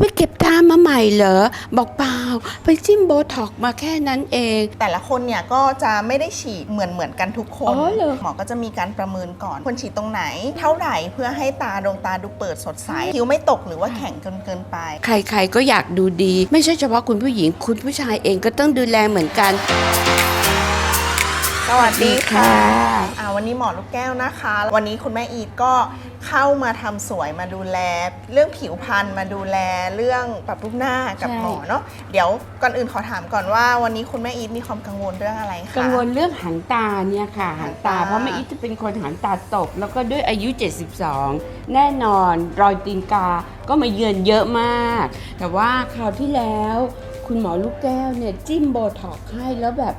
ไปเก็บตามาใหม่เหรอ บอกเปล่า ไปจิ้มโบท็อกซ์มาแค่นั้นเอง แต่ละคนเนี่ยก็จะไม่ได้ฉีดเหมือนเหมือนกันทุกคนอ๋อเหรอ หมอก็จะมีการประเมินก่อนควรฉีดตรงไหน เท่าไหร่เพื่อให้ตาดวงตาดูเปิดสดใสคิ้วไม่ตกหรือว่าแข็งเกินเกินไป ใครๆก็อยากดูดี ไม่ใช่เฉพาะคุณผู้หญิง คุณผู้ชายเองก็ต้องดูแลเหมือนกัน สวัสดีค่ะค่ะอ่า วันนี้หมอลูกแก้วนะคะ วันนี้คุณแม่อีทก็เข้ามาทำสวยมาดูแล เรื่องผิวพรรณมาดูแลเรื่องปรับรูปหน้ากับใช่หมอเนาะเดี๋ยวก่อนอื่นขอถามก่อนว่า วันนี้คุณแม่อีทมีความกังวลเรื่องอะไรคะกังวลเรื่องหางตาเนี่ยค่ะหางตาหางตาเพราะแม่อีทจะเป็นคนหางตาตก แล้วก็ด้วยอายุ 72 แน่นอนรอยตีนกาก็มาเยือนเยอะมาก แต่ว่าคราวที่แล้ว คุณหมอลูกแก้วเนี่ยจิ้มโบท็อกซ์ให้แล้วแบบ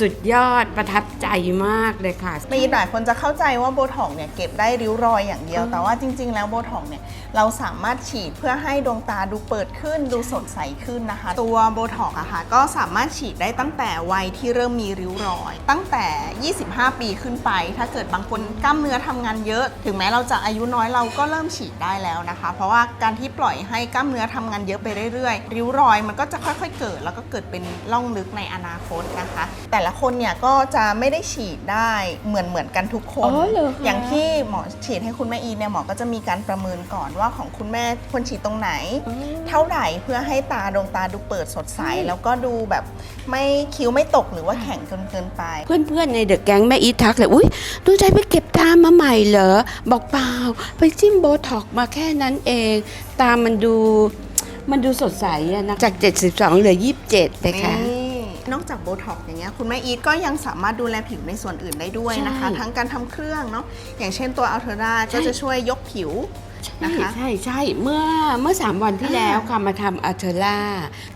สุดยอดประทับใจมากเลยค่ะไม่หลายคนจะเข้าใจว่าโบท็อกซ์เนี่ยเก็บได้ริ้วรอยอย่างเดียวอืมแต่ว่าจริง ๆ แล้วโบท็อกซ์เนี่ย เราสามารถฉีดเพื่อให้ดวงตาดูเปิดขึ้นดูสดใสขึ้นนะคะ ตัวโบท็อกซ์อะค่ะก็สามารถฉีดได้ตั้งแต่วัยที่เริ่มมีริ้วรอย ตั้งแต่ 25 ปีขึ้นไป ถ้าเกิดบางคนกล้ามเนื้อทำงานเยอะ ถึงแม้เราจะอายุน้อยเราก็เริ่มฉีดได้แล้วนะคะ เพราะว่าการที่ปล่อยให้กล้ามเนื้อทำงานเยอะไปเรื่อยๆ ริ้วรอยมันก็จะค่อยๆเกิด แล้วก็เกิดเป็นร่องลึกในอนาคตนะคะ แต่ละคนเนี่ยก็จะไม่ได้ฉีดได้เหมือนเหมือนกันทุกคนอ๋อเหรอคะอย่างที่หมอฉีดให้คุณแม่อีเนี่ยหมอก็จะมีการประเมินก่อนว่าของคุณแม่ควรฉีดตรงไหน เท่าไหร่เพื่อให้ตาดวงตาดูเปิดสดใส แล้วก็ดูแบบไม่คิ้วไม่ตกหรือว่าแข็งเกินเกินไป เพื่อนๆในเดอะแก๊งแม่อีททักเลยอุ้ยดูใจไปเก็บตามาใหม่เหรอ บอกเปล่า ไปจิ้มโบท็อกซ์มาแค่นั้นเอง ตามันดูมันดูสดใสอะนะจาก 72เหลือ 27เลยค่ะนี่นอกจากโบท็อกซ์อย่างเงี้ยคุณแม่อีทก็ยังสามารถดูแลผิวในส่วนอื่นได้ด้วยนะคะใช่ทั้งการทำเครื่องเนาะอย่างเช่นตัวอัลเทอร่าก็จะช่วยยกผิว ใช่นะคะใช่ใช่เมื่อเมื่อ3วันที่แล้วค่ะมาทำอัลเทอร่า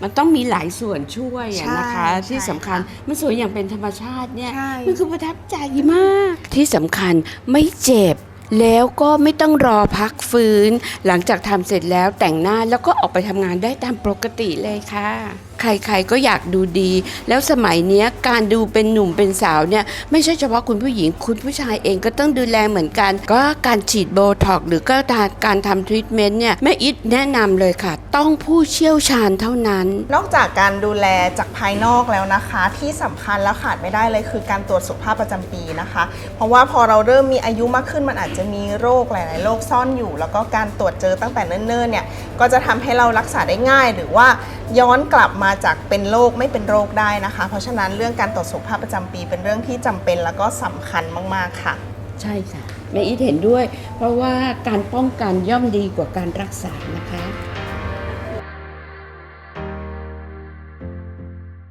มันต้องมีหลายส่วนช่วยอะนะคะใช่ที่สำคัญมันสวยอย่างเป็นธรรมชาติเนี่ย ใช่ มันคือประทับใจมาก ที่สำคัญไม่เจ็บ แล้วก็ไม่ต้องรอพักฟื้น หลังจากทำเสร็จแล้วแต่งหน้าแล้วก็ออกไปทำงานได้ตามปกติเลยค่ะใครๆก็อยากดูดี แล้วสมัยเนี้ยการดูเป็นหนุ่มเป็นสาวเนี่ยไม่ใช่เฉพาะคุณผู้หญิง คุณผู้ชายเองก็ต้องดูแลเหมือนกัน ก็การฉีดโบท็อกหรือก็การทำทรีทเมนต์เนี่ยแม่อิทแนะนำเลยค่ะ ต้องผู้เชี่ยวชาญเท่านั้น นอกจากการดูแลจากภายนอกแล้วนะคะ ที่สำคัญและขาดไม่ได้เลยคือการตรวจสุขภาพประจำปีนะคะ เพราะว่าพอเราเริ่มมีอายุมากขึ้นมันอาจจะมีโรคหลาย ๆ โรคซ่อนอยู่ แล้วก็การตรวจเจอตั้งแต่เนิ่น ๆ เนี่ยก็จะทำให้เรารักษาได้ง่ายหรือว่าย้อนกลับมาจากเป็นโรคไม่เป็นโรคได้นะคะ เพราะฉะนั้นเรื่องการตรวจสุขภาพประจำปีเป็นเรื่องที่จำเป็นแล้วก็สำคัญมากๆค่ะ ใช่ค่ะแม่อีทเห็นด้วย เพราะว่าการป้องกันย่อมดีกว่าการรักษานะคะ